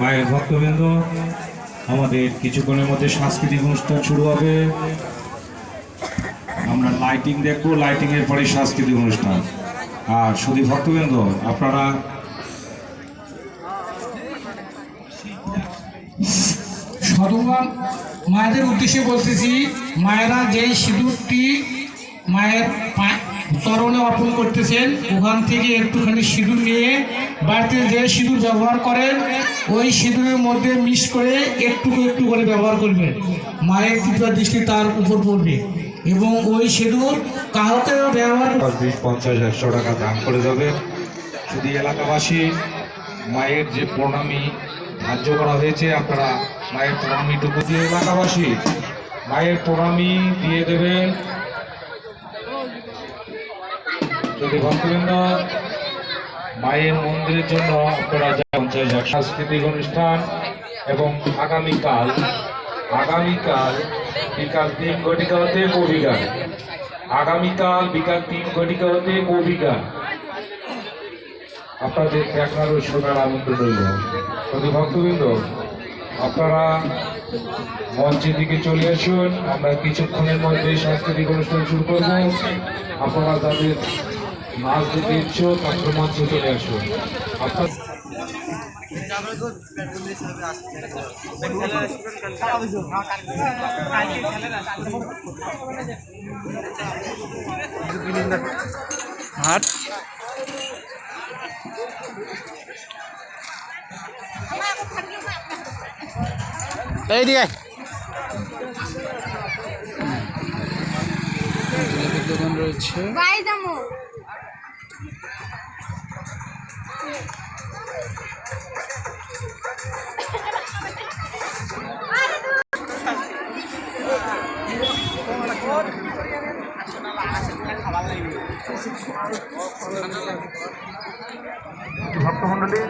মায়ের ভক্তবৃন্দ, আমাদের কিছুক্ষণের মধ্যে সাংস্কৃতিক অনুষ্ঠান শুরু হবে। আমরা লাইটিং দেখব লাইটিং এর পরে সাংস্কৃতিক অনুষ্ঠান। আর সুদী ভক্তবৃন্দ, আপনারা সদমান মায়েদের উদ্দেশ্যে বলতেছি, মায়েরা যে সিঁদুরটি মায়ের চরণে অর্পণ করতেছেন। ওখান থেকে একটুখানি সিঁদুর নিয়ে বাড়িতে যে সিঁদুর ব্যবহার করেন, ওই সিঁদুরের মধ্যে মিক্স করে একটু একটু করে ব্যবহার করবেন। মায়ের কৃপা দৃষ্টি তার উপর পড়বে এবং ওই সিঁদুর কাউকে ব্যবহার বিশ পঞ্চাশ একশো টাকা দান করে যাবে। শুধু এলাকাবাসী মায়ের যে প্রণামী ধার্য করা হয়েছে, আপনারা মায়ের প্রণামীটুকু দিয়ে এলাকাবাসী মায়ের প্রণামী দিয়ে দেবেন। যদি ভক্তবৃন্দ মায়ের মন্দিরের জন্য আপনারা পঞ্চাশ সাংস্কৃতিক অনুষ্ঠান এবং আগামীকাল আগামীকাল বিকাল তিন ঘটিকা হতে কবিগান আগামীকাল বিকাল তিন ঘটিকা হতে কবিগান আপনাদের দেখার ও শোনার আনন্দ রইল। যদি ভক্তবৃন্দ আপনারা মঞ্চের দিকে চলে আসুন। আমরা কিছুক্ষণের মধ্যে সাংস্কৃতিক অনুষ্ঠান শুরু করব। আপনারা যাদের নাচ দিতে ইচ্ছুক, আপনার মঞ্চে চলে আসুন। আপনার এই দিয়ে দোকান রয়েছে ভক্তমণ্ডলী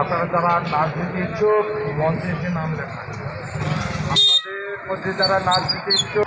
আপনারা যারা দিতে ইচ্ছুক মঞ্চে এসে নাম লেখা। আপনাদের মধ্যে যারা দিতে ইচ্ছুক